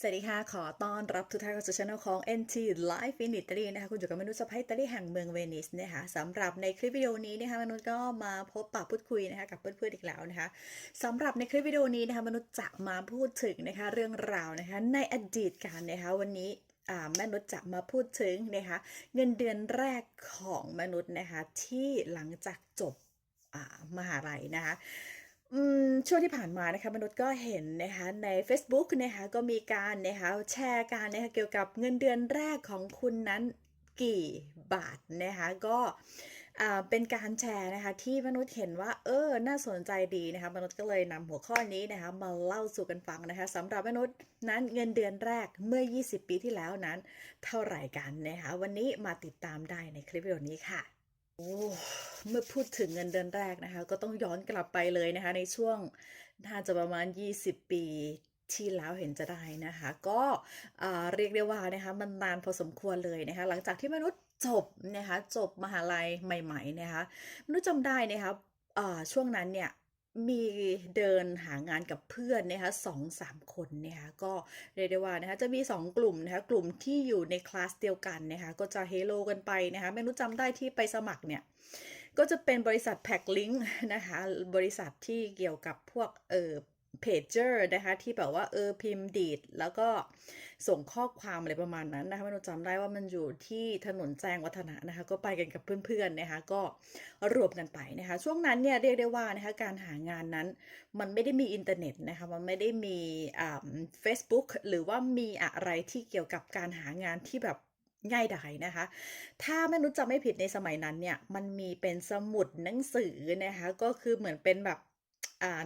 สวัสดีค่ะ ขอต้อนรับทุกท่านเข้าสู่ช่องของ NT Life in Italy นะคะ คุณอยู่กับมนุษย์สะพ้ายอิตาลีแห่งเมืองเวนิสนะคะสำหรับในคลิปวิดีโอนี้นะคะ มนุษย์ก็มาพบปะพูดคุยนะคะกับเพื่อนๆอีกแล้วนะคะสำหรับในคลิปวิดีโอนี้นะคะ มนุษย์จะมาพูดถึงนะคะเรื่องราวนะคะในอดีตการนะคะวันนี้อ่าแม่นุษย์จะมาพูดถึงนะคะเงินเดือนแรกของมนุษย์นะคะที่หลังจากจบอ่ามหาลัยนะคะ ช่วงที่ผ่านมานะคะมนุษย์ก็เห็นนะคะใน Facebook นะคะก็มีการนะคะแชร์การนะคะเกี่ยวกับเงินเดือนแรกของคุณนั้นกี่บาทนะคะก็เป็นการแชร์นะคะที่มนุษย์เห็นว่าเออน่าสนใจดีนะคะมนุษย์ก็เลยนำหัวข้อนี้นะคะมาเล่าสู่กันฟังนะคะสำหรับมนุษย์นั้นเงินเดือนแรกเมื่อ 20 ปีที่แล้วนั้น เท่าไหร่กันนะคะวันนี้มาติดตามได้ในคลิปวิดีโอนี้ค่ะโอ้ เมื่อพูดถึงเงินเดือนแรกนะคะ ก็ต้องย้อนกลับไปเลยนะคะ ในช่วงน่าจะประมาณ 20 ปีที่แล้วเห็นจะได้นะคะ ก็เรียกได้ว่านะคะมันนานพอสมควรเลยนะคะ หลังจากที่มนุษย์จบนะคะจบมหาลัยใหม่ ๆ นะคะ มนุษย์จำได้นะคะช่วงนั้นเนี่ยมีเดินหางานกับเพื่อนนะคะสองสามคนนะคะก็เรียกได้ว่านะคะจะมี 2 กลุ่มนะคะกลุ่มที่อยู่ในคลาสเดียวกันนะคะก็จะเฮโลกันไปนะคะไม่รู้จำได้ที่ไปสมัครเนี่ย ก็จะเป็นบริษัทแพ็กลิงก์นะคะบริษัทที่เกี่ยวกับพวกเออเพจเจอร์นะคะที่แบบว่าเออพิมพ์ดีด แล้วก็ส่งข้อความอะไรประมาณนั้นนะคะไม่รู้จำได้ว่ามันอยู่ที่ถนนแจ้งวัฒนะนะคะ ก็ไปกันกับเพื่อนๆนะคะก็รวมกันไปนะคะ ช่วงนั้นเนี่ยเรียกได้ว่านะคะการหางานนั้น มันไม่ได้มีอินเทอร์เน็ตนะคะมันไม่ได้มีอ่า Facebook หรือว่ามีอะไรที่เกี่ยวกับการหางานที่แบบ ง่ายดายนะคะ ถ้าไม่รู้จะไม่ผิดในสมัยนั้นเนี่ย มันมีเป็นสมุดหนังสือนะคะ ก็คือเหมือนเป็นแบบ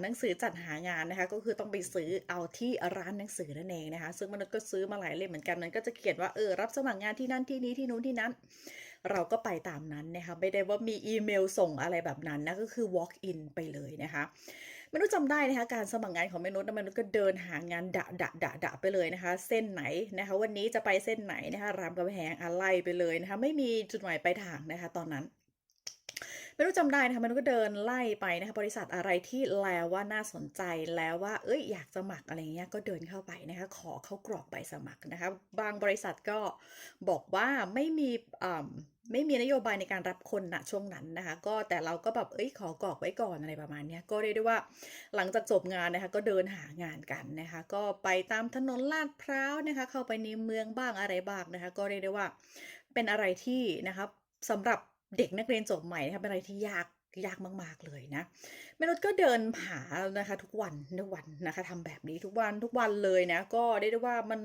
หนังสือจัดหางานนะคะ ก็คือต้องไปซื้อเอาที่ร้านหนังสือนั่นเองนะคะ ซึ่งมนุษย์ก็ซื้อมาหลายเล่มเหมือนกันมันก็จะเขียนว่าเออรับสมัครงานที่นั่นที่นี้ที่นู้นที่นั้น เราก็ไปตามนั้นนะคะไม่ได้ว่ามีอีเมลส่งอะไรแบบนั้นนะก็คือ walk in ไปเลยนะคะ มนุษย์จำได้นะคะการสมัครงานของมนุษย์นะมนุษย์ก็เดินหางานดะดะดะดะไปเลยนะคะ เส้นไหนนะคะ วันนี้จะไปเส้นไหนนะคะรามกำแหงอะไรไปเลยนะคะ ไม่มีจุดหมายปลายทางนะคะ ตอนนั้น ไม่รู้จำได้นะคะมันก็เดินไล่ไปนะคะบริษัทอะไรที่แล้วว่าน่าสนใจแล้วว่า เอ้ยอยากสมัครอะไรเงี้ยก็เดินเข้าไปนะคะขอเข้ากรอกใบสมัครนะคะบางบริษัทก็บอกว่าไม่มีอ่าไม่มีนโยบายในการรับคนณช่วงนั้นนะคะ ก็แต่เราก็แบบเอ้ยขอกรอกไว้ก่อนอะไรประมาณนี้ก็เรียกได้ว่าหลังจากจบงานนะคะก็เดินหางานกันนะคะ ก็ไปตามถนนลาดพร้าวนะคะ เข้าไปในเมืองบ้างอะไรบ้างนะคะ ก็เรียกได้ว่าเป็นอะไรที่นะครับสำหรับ เด็กนักเรียนจบใหม่นะคะเป็นอะไรที่ยากยากมาก ๆ เลยนะแม่นุชก็เดินหานะคะ ทุกวันทุกวันนะคะทำแบบนี้ทุกวันทุกวันเลยนะ ก็ได้ได้ว่ามัน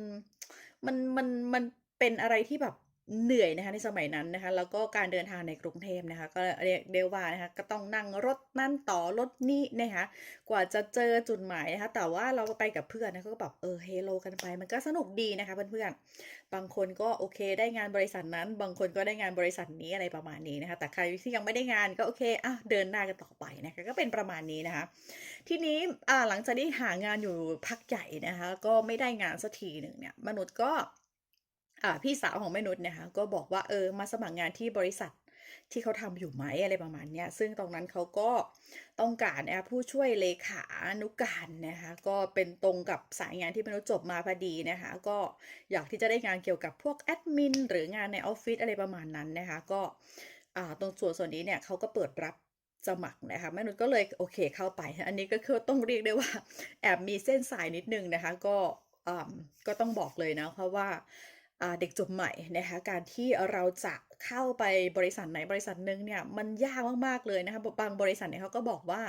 มันมันมันเป็นอะไรที่แบบ เหนื่อยนะคะในสมัยนั้นนะคะ แล้วก็การเดินทางในกรุงเทพนะคะ ก็เรียกได้ว่านะคะก็ต้องนั่งรถนั่นต่อรถนี่นะคะกว่าจะเจอจุดหมายนะคะ แต่ว่าเราไปกับเพื่อนนะก็แบบเออเฮโลกันไป มันก็สนุกดีนะคะเพื่อนๆบางคนก็โอเคได้งานบริษัทนั้น บางคนก็ได้งานบริษัทนี้อะไรประมาณนี้นะคะแต่ใครที่ยังไม่ได้งานก็โอเคอะเดินหน้ากันต่อไปนะคะก็เป็นประมาณนี้นะคะ ทีนี้อ่าหลังจากที่หางานอยู่พักใหญ่นะคะ ก็ไม่ได้งานสักทีหนึ่งเนี่ยมนุษย์ก็ พี่สาวของแม่นุชนะคะก็บอกว่าเออมาสมัครงานที่บริษัทที่เขาทำอยู่ไหมอะไรประมาณเนี้ยซึ่งตรงนั้นเขาก็ต้องการนะคะผู้ช่วยเลขานุการนะคะก็เป็นตรงกับสายงานที่มนุษย์จบมาพอดีนะคะก็อยากที่จะได้งานเกี่ยวกับพวกแอดมินหรืองานในออฟฟิศอะไรประมาณนั้นนะคะก็อ่าตรงส่วนส่วนนี้เนี่ยเขาก็เปิดรับสมัครนะคะแม่นุชก็เลยโอเคเข้าไป อันนี้ก็คือต้องเรียกได้ว่าแอบมีเส้นสายนิดนึงนะคะก็อ่าก็ต้องบอกเลยนะเพราะว่า เด็กจบใหม่นะคะการที่เราจะเข้าไปบริษัทไหนบริษัทหนึ่งเนี่ยมันยากมากๆเลยนะคะบางบริษัทเนี่ยเขาก็บอกว่า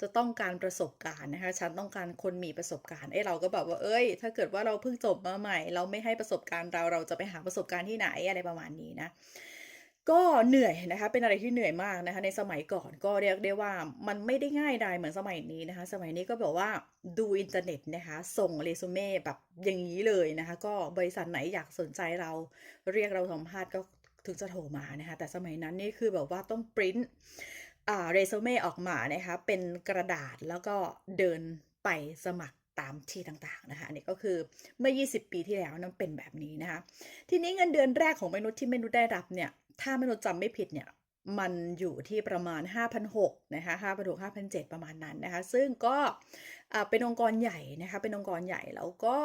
จะต้องการประสบการณ์นะคะฉันต้องการคนมีประสบการณ์เอ้เราก็แบบว่าเอ้ย ถ้าเกิดว่าเราเพิ่งจบมาใหม่ เราไม่ให้ประสบการณ์เราเราจะไปหาประสบการณ์ที่ไหนอะไรประมาณนี้นะ ก็เหนื่อยนะคะ เป็นอะไรที่เหนื่อยมากนะคะ ในสมัยก่อนก็เรียกได้ว่ามันไม่ได้ง่ายดายเหมือนสมัยนี้นะคะ สมัยนี้ก็แบบว่าดูอินเทอร์เน็ตนะคะ ส่งเรซูเม่แบบอย่างนี้เลยนะคะ ก็บริษัทไหนอยากสนใจเราเรียกเราสัมภาษณ์ก็ถึงจะโทรมานะคะ แต่สมัยนั้นนี่คือแบบว่าต้องปริ้นเรซูเม่ออกมานะคะ เป็นกระดาษแล้วก็เดินไปสมัครตามที่ต่างๆนะคะอันนี้ก็คือเมื่อ 20 ปีที่แล้วนั้นเป็นแบบนี้นะคะ ทีนี้เงินเดือนแรกของมนุษย์ที่มนุษย์ได้รับเนี่ย ถ้าไมนุษย์จำไม่ผิดเนี่ยมันอยู่ที่ประมาณ 5,006นะคะ5,600 5,700ประมาณนั้นนะคะ ซึ่งก็เป็นองค์กรใหญ่นะคะ เป็นองค์กรใหญ่แล้วก็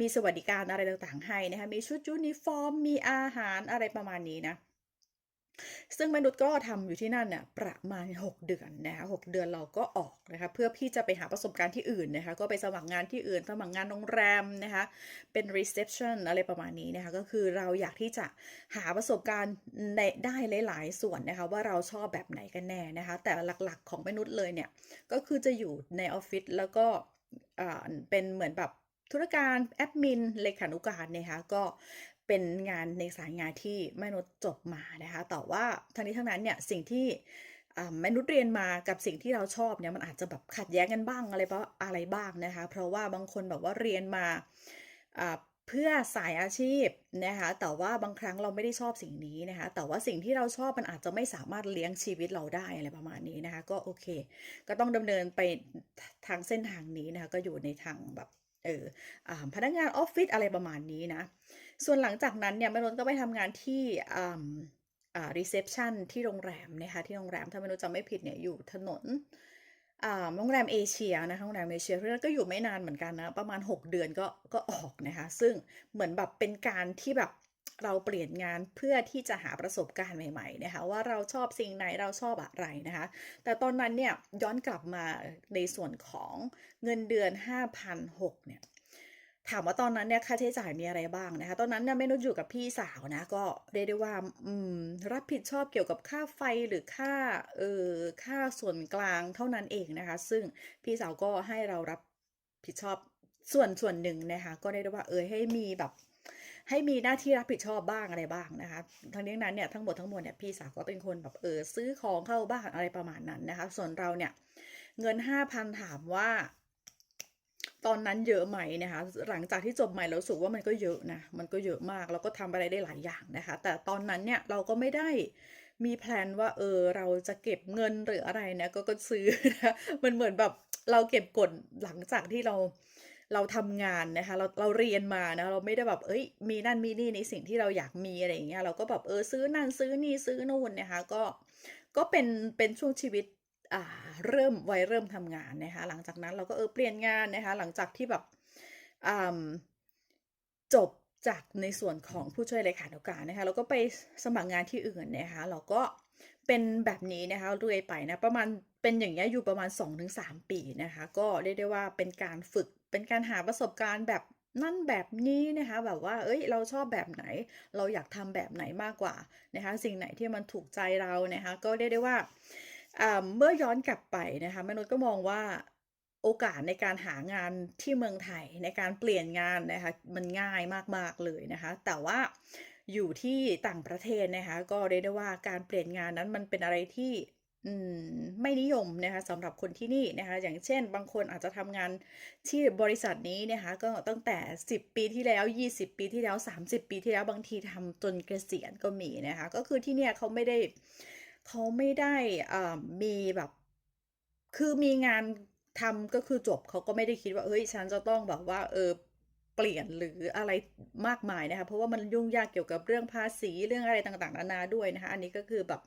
มีสวัสดิการอะไรต่างๆให้นะคะ มีชุดยูนิฟอร์ม มีอาหารอะไรประมาณนี้นะ ซึ่งมนุษย์ก็ทำอยู่ที่นั่นน่ะประมาณ 6 เดือนนะคะ6เดือนเราก็ออกนะคะเพื่อพี่จะไปหาประสบการณ์ที่อื่นนะคะก็ไปสมัครงานที่อื่น สมัครงานโรงแรมนะคะเป็น reception อะไรประมาณนี้นะคะก็คือเราอยากที่จะหาประสบการณ์ในได้หลาย ๆ ส่วนนะคะว่าเราชอบแบบไหนกันแน่นะคะแต่หลักๆของมนุษย์เลยเนี่ยก็คือจะอยู่ในออฟฟิศแล้วก็เป็นเหมือนแบบธุรการแอดมินเลขานุการนะคะก็ เป็นงานในสายงานที่มนุษย์จบมานะคะแต่ว่าทั้งนี้ทั้งนั้นเนี่ยสิ่งที่มนุษย์เรียนมากับสิ่งที่เราชอบเนี่ยมันอาจจะแบบขัดแย้งกันบ้างอะไรเพราะอะไรบ้างนะคะ เพราะว่าบางคนแบบว่าเรียนมาอ่าเพื่อสายอาชีพนะคะแต่ว่าบางครั้งเราไม่ได้ชอบสิ่งนี้นะคะแต่ว่าสิ่งที่เราชอบมันอาจจะไม่สามารถเลี้ยงชีวิตเราได้อะไรประมาณนี้นะคะก็โอเค ก็ต้องดำเนินไปทางเส้นทางนี้นะคะก็อยู่ในทางแบบ เออพนักงานออฟฟิศอะไรประมาณนี้นะ ส่วนหลังจากนั้นเนี่ยแมนุษย์ก็ไปทำงานที่รีเซพชันที่โรงแรมนะคะที่โรงแรมถ้ามนุษย์จำไม่ผิดเนี่ยอยู่ถนนโรงแรมเอเชียนะคะโรงแรมเอเชียเรื่อนก็อยู่ไม่นานเหมือนกันนะ ประมาณ 6 เดือนก็ก็ออกนะคะ ซึ่งเหมือนแบบเป็นการที่แบบ เราเปลี่ยนงานเพื่อที่จะหาประสบการณ์ใหม่ๆนะคะว่าเราชอบสิ่งไหนเราชอบอะไรนะคะ แต่ตอนนั้นเนี่ยย้อนกลับมาในส่วนของเงินเดือน5,600เนี่ยถามว่าตอนนั้นเนี่ยค่าใช้จ่ายมีอะไรบ้างนะคะ ตอนนั้นเนี่ยไม่นุชอยู่กับพี่สาวนะก็เรียกได้ว่ารับผิดชอบเกี่ยวกับค่าไฟหรือค่าเออค่าส่วนกลางเท่านั้นเองนะคะ ซึ่งพี่สาวก็ให้เรารับผิดชอบส่วนส่วนหนึ่งนะคะ ก็เรียกได้ว่าเออให้มีแบบ ให้มีหน้าที่รับผิดชอบบ้างอะไรบ้างนะคะ ทั้งนี้นั้นเนี่ยทั้งหมดทั้งมวลเนี่ยพี่สาวก็เป็นคนแบบเออซื้อของเข้าบ้านอะไรประมาณนั้นนะคะ ส่วนเราเนี่ยเงิน5,000ถามว่าตอนนั้นเยอะไหมนะคะ หลังจากที่จบใหม่เรารู้สึกว่ามันก็เยอะนะ มันก็เยอะมากแล้วก็ทำอะไรได้หลายอย่างนะคะ แต่ตอนนั้นเนี่ยเราก็ไม่ได้มีแพลนว่าเออเราจะเก็บเงินหรืออะไรนะ ก็ก็ซื้อนะ มันเหมือนแบบเราเก็บกดหลังจากที่เรา เราทำงานนะคะเราเราเรียนมานะเราไม่ได้แบบเอ้ยมีนั่นมีนี่ในสิ่งที่เราอยากมีอะไรอย่างเงี้ยเราก็แบบเออซื้อนั่นซื้อนี่ซื้อนู่นนะคะก็ก็เป็นเป็นช่วงชีวิตอ่าเริ่มวัยเริ่มทำงานนะคะหลังจากนั้นเราก็เออเปลี่ยนงานนะคะหลังจากที่แบบอ่าจบจากในส่วนของผู้ช่วยเลขานุการนะคะเราก็ไปสมัครงานที่อื่นนะคะเราก็เป็นแบบนี้นะคะเรื่อยไปนะประมาณเป็นอย่างเงี้ยอยู่ประมาณ 2-3 ปีนะคะ ก็เรียกได้ว่าเป็นการฝึก เป็นการหาประสบการณ์แบบนั่นแบบนี้นะคะแบบว่าเอ้ยเราชอบแบบไหน เราอยากทำแบบไหนมากกว่านะคะสิ่งไหนที่มันถูกใจเรานะคะก็เรียกได้ว่าเมื่อย้อนกลับไปนะคะมนุษย์ก็มองว่าโอกาสในการหางานที่เมืองไทยในการเปลี่ยนงานนะคะมันง่ายมากๆเลยนะคะ แต่ว่าอยู่ที่ต่างประเทศนะคะก็เรียกได้ว่าการเปลี่ยนงานนั้นมันเป็นอะไรที่ ไม่นิยมนะคะสำหรับคนที่นี่นะคะ อย่างเช่น บางคนอาจจะทำงานที่บริษัทนี้นะคะ ก็ตั้งแต่ 10 ปีที่แล้ว 20 ปีที่แล้ว 30 ปีที่แล้วบางทีทำจนเกษียณก็มีนะคะ ก็คือที่เนี่ยเขาไม่ได้เขาไม่ได้อ่ามีแบบ คือมีงานทำก็คือจบเขาก็ไม่ได้คิดว่าเฮ้ยฉันจะต้องแบบว่าเออ เปลี่ยนหรืออะไรมากมายนะคะ เพราะว่ามันยุ่งยากเกี่ยวกับเรื่องภาษีเรื่องอะไรต่างๆนานาด้วยนะคะ อันนี้ก็คือแบบ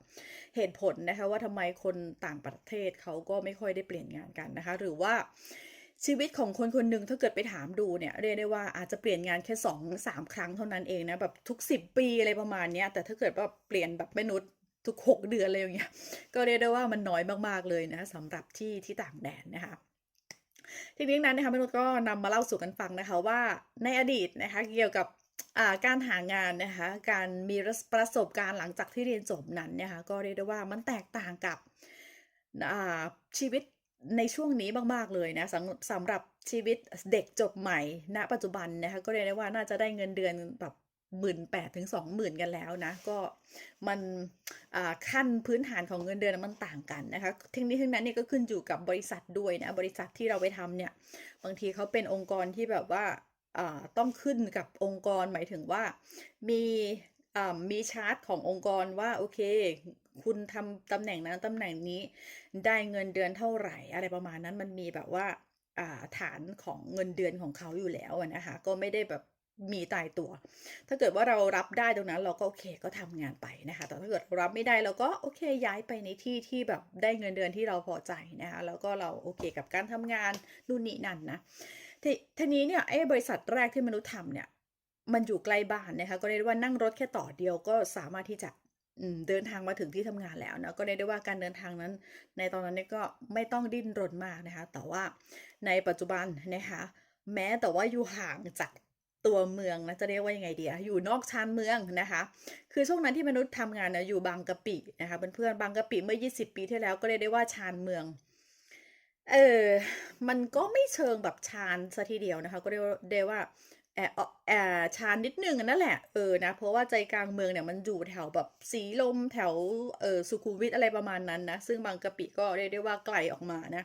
เหตุผลนะคะว่าทำไมคนต่างประเทศเขาก็ไม่ค่อยได้เปลี่ยนงานกันนะคะ หรือว่าชีวิตของคนคนหนึ่งถ้าเกิดไปถามดูเนี่ยเรียกได้ว่าอาจจะเปลี่ยนงานแค่2-3ครั้งเท่านั้นเองนะแบบทุก10ปีอะไรประมาณนี้แต่ถ้าเกิดว่าเปลี่ยนแบบมนุษย์ทุก6เดือนอะไรอย่างเงี้ยก็เรียกได้ว่ามันน้อยมากๆเลยนะคะสำหรับที่ที่ต่างแดนนะคะ ทีนี้นั้นนะคะมนุษย์ก็นำมาเล่าสู่กันฟังนะคะว่าในอดีตนะคะเกี่ยวกับการหางานนะคะการมีประสบการณ์หลังจากที่เรียนจบนั้นนะคะก็เรียกได้ว่ามันแตกต่างกับชีวิตในช่วงนี้มากๆเลยนะสำสำหรับชีวิตเด็กจบใหม่ณปัจจุบันนะคะก็เรียกได้ว่าน่าจะได้เงินเดือนแบบ 18,000ถึง20,000กันแล้วนะ ก็มันขั้นพื้นฐานของเงินเดือนมันต่างกันนะคะทั้งนี้ทั้งนั้นเนี่ยก็ขึ้นอยู่กับบริษัทด้วยนะ บริษัทที่เราไปทำเนี่ย บางทีเขาเป็นองค์กรที่แบบว่าต้องขึ้นกับองค์กรหมายถึงว่ามีมีชาร์ตขององค์กรว่าโอเค คุณทำตำแหน่งนั้นตำแหน่งนี้ได้เงินเดือนเท่าไหร่ อะไรประมาณนั้นมันมีแบบว่าฐานของเงินเดือนของเขาอยู่แล้วนะคะก็ไม่ได้แบบ มีตายตัว ถ้าเกิดว่าเรารับได้ตรงนั้นเราก็โอเคก็ทำงานไปนะคะ แต่ถ้าเกิดรับไม่ได้เราก็โอเคย้ายไปในที่ที่แบบได้เงินเดือนที่เราพอใจนะคะ แล้วก็เราโอเคกับการทำงานนู่นนี่นั่นนะ ทีทีนี้เนี่ยไอ้บริษัทแรกที่มนุษย์ทำเนี่ยมันอยู่ใกล้บ้านนะคะ ก็เรียกว่านั่งรถแค่ต่อเดียวก็สามารถที่จะเดินทางมาถึงที่ทำงานแล้วนะก็เรียกได้ว่าการเดินทางนั้น ในตอนนั้นเนี่ยก็ไม่ต้องดิ้นรนมากนะคะ แต่ว่าในปัจจุบันนะคะแม้แต่ว่าอยู่ห่างจาก ตัวเมืองนะจะเรียกว่ายังไงดีอะอยู่นอกชานเมืองนะคะ คือช่วงนั้นที่มนุษย์ทำงานนะอยู่บางกะปินะคะเพื่อนๆบางกะปิเมื่อ 20 ปีที่แล้วก็เรียกได้ว่าชานเมืองเออมันก็ไม่เชิงแบบชานซะทีเดียวนะคะ ก็เรียกได้ว่าแอบแอบชานนิดนึงนั่นแหละเออนะเพราะว่าใจกลางเมืองเนี่ยมันอยู่แถวแบบสีลมแถวเออสุขุมวิทอะไรประมาณนั้นนะซึ่งบางกะปิก็เรียกได้ว่าไกลออกมานะ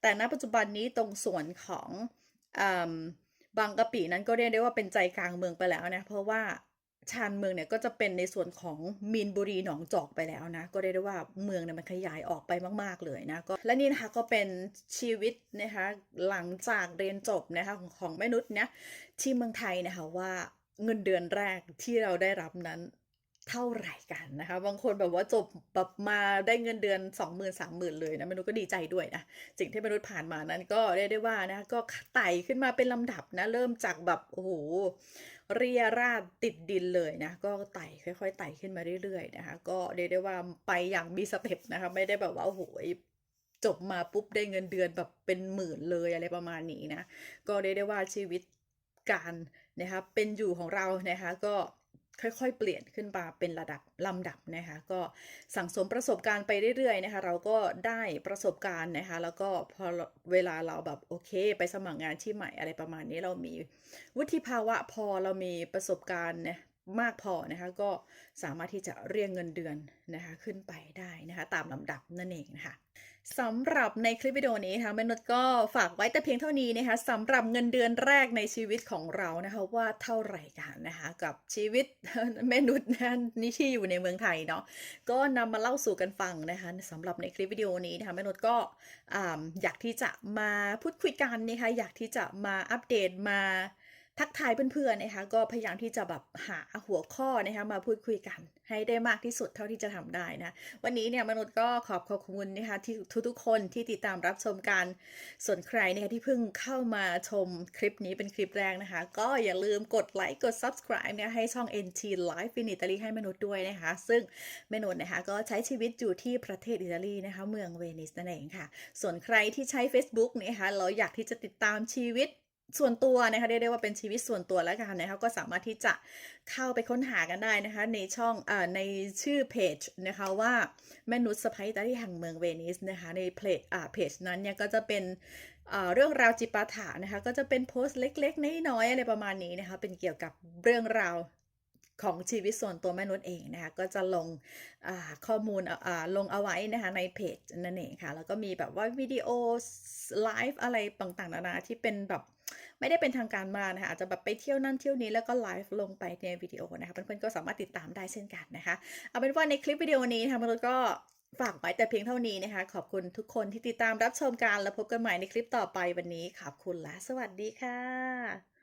แต่ณปัจจุบันนี้ตรงส่วนของอ่า บางกะปินั้นก็เรียกได้ว่าเป็นใจกลางเมืองไปแล้วนะ เพราะว่าชานเมืองเนี่ยก็จะเป็นในส่วนของมีนบุรีหนองจอกไปแล้วนะ ก็เรียกได้ว่าเมืองเนี่ยมันขยายออกไปมาก ๆ เลยนะก็และนี่นะคะก็เป็นชีวิตนะคะหลังจากเรียนจบนะคะของของแม่นุชเนี่ยที่เมืองไทยนะคะว่าเงินเดือนแรกที่เราได้รับนั้น เท่าไหร่กันนะคะ บางคนแบบว่าจบแบบมาได้เงินเดือน 20,000 30,000เลยนะมนุษย์ก็ดีใจด้วยนะสิ่งที่มนุษย์ผ่านมานั้นก็เรียกได้ว่านะก็ไต่ขึ้นมาเป็นลำดับนะ เริ่มจากแบบโอ้โหเรียราดติดดินเลยนะ ก็ไต่ค่อยๆไต่ขึ้นมาเรื่อยๆนะคะ ก็เรียกได้ว่าไปอย่างมีสเต็ปนะคะ ไม่ได้แบบว่าโอ้โหจบมาปุ๊บได้เงินเดือนแบบเป็นหมื่นเลยอะไรประมาณนี้นะ ก็เรียกได้ว่าชีวิตการนะคะเป็นอยู่ของเรานะคะก็ ค่อยๆ เปลี่ยนขึ้นมาเป็นระดับลำดับนะคะ ก็สั่งสมประสบการณ์ไปเรื่อยๆนะคะ เราก็ได้ประสบการณ์นะคะ แล้วก็พอเวลาเราแบบโอเค ไปสมัครงานที่ใหม่อะไรประมาณนี้เรามีวุฒิภาวะพอเรามีประสบการณ์เนี่ย มากพอนะคะก็สามารถที่จะเรียกเงินเดือนนะคะขึ้นไปได้นะคะตามลำดับนั่นเองนะคะสำหรับในคลิปวิดีโอนี้นะคะแม่นุชก็ฝากไว้แต่เพียงเท่านี้นะคะสำหรับเงินเดือนแรกในชีวิตของเรานะคะว่าเท่าไหร่กันนะคะกับชีวิตแม่นุชนะนี่ที่อยู่ในเมืองไทยเนาะก็นำมาเล่าสู่กันฟังนะคะสำหรับในคลิปวิดีโอนี้นะคะแม่นุชก็อ่าอยากที่จะมาพูดคุยกันนะคะอยากที่จะมาอัปเดตมา ทักทายเพื่อนๆนะคะก็พยายามที่จะแบบหาหัวข้อนะคะมาพูดคุยกัน ให้ได้มากที่สุดเท่าที่จะทำได้นะวันนี้เนี่ยมนุษย์ก็ขอบขอบคุณนะคะที่ทุกๆคนที่ติดตามรับชมกันส่วนใครนะคะที่เพิ่งเข้ามาชมคลิปนี้เป็นคลิปแรกนะคะ ก็อย่าลืมกดไลค์กด subscribe เนี่ยให้ช่อง NT Life in Italy ให้มนุษย์ด้วยนะคะ ซึ่งมนุษย์นะคะก็ใช้ชีวิตอยู่ที่ประเทศอิตาลีนะคะเมืองเวนิสนั่นเองค่ะ ส่วนใครที่ใช้ Facebook นะคะเราอยากที่จะติดตามชีวิต ส่วนตัวนะคะเรียกได้ว่าเป็นชีวิตส่วนตัวแล้วกันนะคะก็สามารถที่จะเข้าไปค้นหากันได้นะคะในช่องอในชื่อเพจนะคะว่าแม่นุชสไปตาที่แห่งเมืองเวนิสนะคะในเพจอ่าเพจนั้นเนี่ยก็จะเป็นอ่าเรื่องราวจิปาถะนะคะก็จะเป็นโพสต์เล็กๆน้อยๆอะไรประมาณนี้นะคะเป็นเกี่ยวกับเรื่องราว ของชีวิตส่วนตัวแม่นุชเองนะคะก็จะลงข้อมูลลงเอาไว้นะคะในเพจนั่นเองค่ะ แล้วก็มีแบบว่าวิดีโอไลฟ์อะไรต่างๆนานาที่เป็นแบบไม่ได้เป็นทางการมากนะคะอาจจะแบบไปเที่ยวนั่นเที่ยวนี้แล้วก็ไลฟ์ลงไปในวิดีโอนะคะเพื่อนๆก็สามารถติดตามได้เช่นกันนะคะ เอาเป็นว่าในคลิปวิดีโอนี้นะคะมนุษย์ก็ฝากไว้แต่เพียงเท่านี้นะคะ ขอบคุณทุกคนที่ติดตามรับชมกันแล้วพบกันใหม่ในคลิปต่อไปวันนี้ขอบคุณและสวัสดีค่ะ